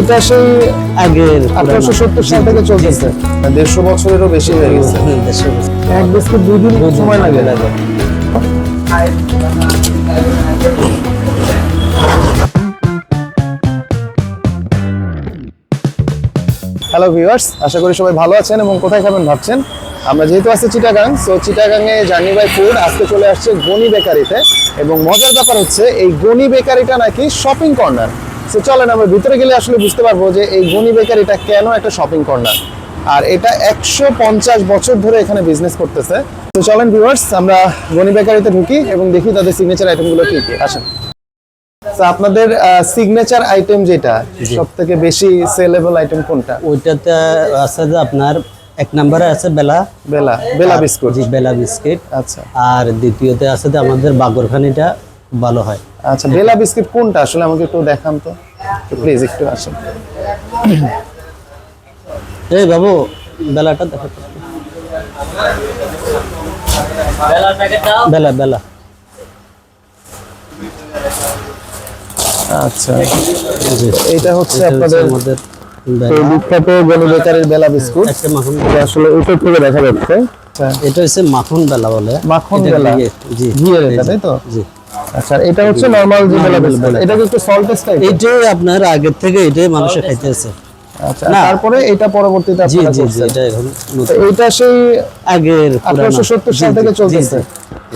এটা সেই আগের আঠারোশো সত্তর সাল থেকে চলতেছে। দেড়শো বছরেরও বেশি হয়ে গেছে। এক বিস্কুট দুই দিন সময় লাগে। হ্যালো ভিউয়ার্স আশা করি সবাই ভালো আছেন এবং কোথায় খাবেন ভাবছেন? আমরা যেহেতু আছি চিটাগাং সো চিটাগাংয়ে জার্নি বাই ফুড আজকে চলে আসছে গনি বেকারিতে। এবং মজার ব্যাপার হচ্ছে এই গনি বেকারিটা নাকি শপিং কর্নার সো চলেন আমরা ভিতরে গেলে আসলে বুঝতে পারব যে এই গনি বেকারিটা কেন একটা শপিং কর্নার আর এটা একশো পঞ্চাশ বছর ধরে এখানে বিজনেস করতেছে। তো চলেন ভিউয়ার্স আমরা গনি বেকারিতে ঢুকি এবং দেখি তাদের সিগনেচার আইটেমগুলো কি কি। আসেন। তো আপনাদের সিগনেচার আইটেম যেটা সব থেকে বেশি সেলেবল আইটেম কোনটা? ওইটাতে আছে যে আপনার এক নম্বরে আছে বেলা। বেলা বেলা বিস্কুট। জি বেলা বিস্কিট। আচ্ছা। আর দ্বিতীয়তে আছে যে আমাদের বাগরখানিটা ভালো হয়। আচ্ছা বেলা বিস্কিট কোনটা? আসলে আমাকে একটু দেখান তো। প্লিজ একটু আসেন। এই বাবু বেলাটা দেখো তো। বেলা বেলা। আচ্ছা। এইটা হচ্ছে এটা হচ্ছে আপনাদের বেলা। বিখ্যাত বিস্কুট। এটা আসলে থেকে দেখা যাচ্ছে। আচ্ছা। এটা হচ্ছে মাখন বেলা বলে। মাখন বেলা? ঘিয়ের, জি। ঘিয়ের এটা, তাই তো? জি। আচ্ছা এটা হচ্ছে নরমাল যে এটা কি একটু টাইপ এইটাই আপনার আগের থেকে এটাই মানুষে খাইতেছে। আচ্ছা তারপরে এটা পরবর্তীতে জি জি জি এটা এখন। এইটা সেই আগের আঠারোশো সত্তর সাল থেকে চলতেছে।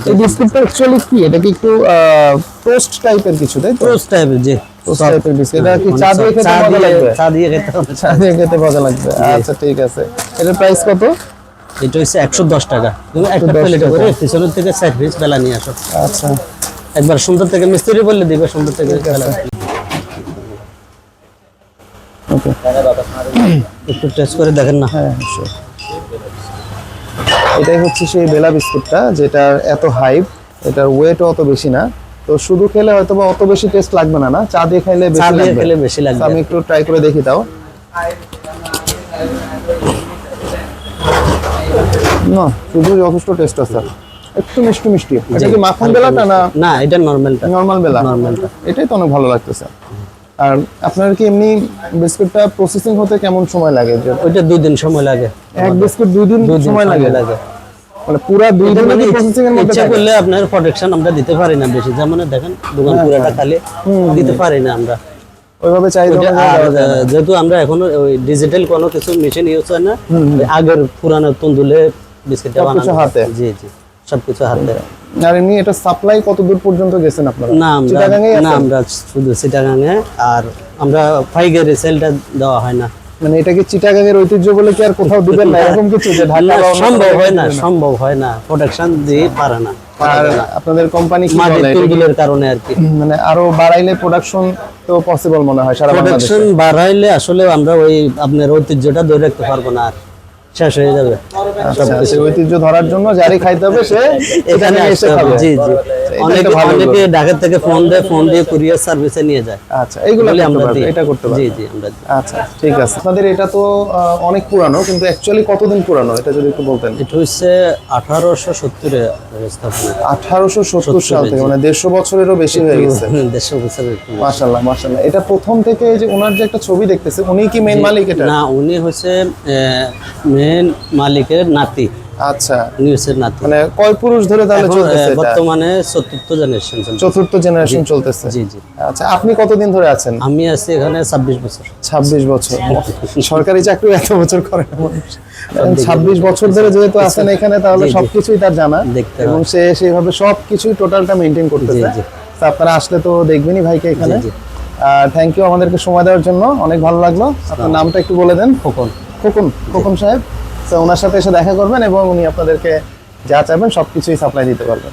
এই বিস্কুটটা অ্যাকচুয়ালি কি? এটা কি একটু টোস্ট টাইপের কিছু তাই টোস্ট টাইপের জি। টোস্ট টাইপের বিস্কুট এটা কি চা দিয়ে খেতে মজা লাগবে? চা দিয়ে খেতে চা দিয়ে খেতে মজা লাগবে। আচ্ছা ঠিক আছে। এটার প্রাইস কত? এটা হচ্ছে একশো দশ টাকা। তুমি একটা 110 টাকা। করে পিছনের থেকে পিস বেলা নিয়ে আসো। আচ্ছা। একবার সুন্দর থেকে মিস্ত্রি বললে দিবে সুন্দর থেকে একটু টেস্ট করে দেখেন না। হ্যাঁ এটাই হচ্ছে সেই বেলা বিস্কুটটা যেটার এত হাইপ এটার ওয়েটও অত বেশি না। তো শুধু খেলে হয়তো বা অত বেশি টেস্ট লাগবে না না? চা দিয়ে খাইলে বেশি লাগবে। খেলে বেশি তো আমি একটু ট্রাই করে দেখি তাও। না শুধু যথেষ্ট টেস্ট আছে। একটু মিষ্টি মিষ্টি। এটা কি মাখন বেলাটা না? না এটা নর্মালটা নর্মাল বেলা? নর্মালটা এটাই তো অনেক ভালো লাগতেছে। আর আপনার কি এমনি বিস্কুটটা প্রসেসিং হতে কেমন সময় লাগে? ওইটা দুই দিন সময় লাগে। এক বিস্কুট দুই দিন সময় লাগে? লাগে। মানে পুরা দুই দিন মানে প্রসেসিং এর মধ্যে করলে আপনার প্রোটেকশন আমরা দিতে পারি না বেশি। যেমন দেখেন দোকান হ্যাঁ, পুরাটা খালি দিতে পারি না আমরা। ওইভাবে চাহিদা না। যেহেতু আমরা এখনও ওই ডিজিটাল কোনো কিছু মেশিন ইউজ হয় না আগের পুরানো তন্দুলে বিস্কিটটা বানানো। হাতে? জি জি। সবকিছু হাতে আর এমনি এটা সাপ্লাই কত দূর পর্যন্ত গেছেন আপনারা? না আমরা না আমরা শুধু চিটাগাঙে আর আমরা পাইকারি সেলটা দেওয়া হয় না। মানে এটা কি চিটাগাঙের ঐতিহ্য বলে কি আর কোথাও দিবেন না? এরকম কিছু যে ঢাকা সম্ভব হয় না সম্ভব হয় না। প্রোটেকশন দিয়ে পারে না। আর আপনাদের কোম্পানি কি বলে এটা কারণে আর কি। মানে আরও বাড়াইলে প্রোডাকশন তো পসিবল মনে হয় সারা বাংলাদেশে। প্রোটেকশন বাড়াইলে আসলে আমরা ওই আপনার ঐতিহ্যটা ধরে রাখতে পারব না আর। শেষ হয়ে যাবে। আচ্ছা, ঐতিহ্য ধরার জন্য যারই খাইতে হবে সে এখানে এসে। খাবে। জি জি। অনেকে অনেকে ঢাকা থেকে ফোন দেয় ফোন দিয়ে কুরিয়ার সার্ভিসে নিয়ে যায়। আচ্ছা এইগুলো আমরা এটা করতে পারবে। জি জি আমরা আচ্ছা ঠিক আছে। আপনাদের এটা তো অনেক পুরানো কিন্তু অ্যাকচুয়ালি কতদিন পুরানো? এটা যদি একটু বলতেন। এটা হচ্ছে আঠারোশো সত্তরে স্থাপনা আঠারোশো সত্তর সাল থেকে মানে দেড়শো বছরেরও বেশি হয়ে গেছে। বছরের এটা প্রথম থেকে যে ওনার যে একটা ছবি দেখতেছে উনি কি মেন মালিক এটা? না উনি হচ্ছে মেন মালিকের নাতি। আচ্ছা। হচ্ছে নাতি। মানে কয় পুরুষ ধরে তাহলে চলতেছে এটা? বর্তমানে চতুর্থ জেনারেশন চতুর্থ জেনারেশন চলতেছে। জি জি। আচ্ছা আপনি কতদিন ধরে আছেন? আমি আছি এখানে ছাব্বিশ বছর। ছাব্বিশ বছর। সরকারি চাকরি এত বছর করে না মানুষ। ছাব্বিশ বছর ধরে যেহেতু আছেন এখানে তাহলে। সবকিছুই তার জানা। এবং সে সেইভাবে সবকিছুই টোটালটা মেনটেন করতেছে। জি, জি। আপনারা আসলে তো দেখবেনই ভাইকে এখানে। থ্যাংক ইউ আমাদেরকে সময় দেওয়ার জন্য। অনেক ভালো লাগল। আপনার নামটা একটু বলে দেন। খোকন। খোকন খোকন সাহেব। তো ওনার সাথে এসে দেখা করবেন এবং উনি আপনাদেরকে যা চাইবেন সব কিছুই সাপ্লাই দিতে পারবেন।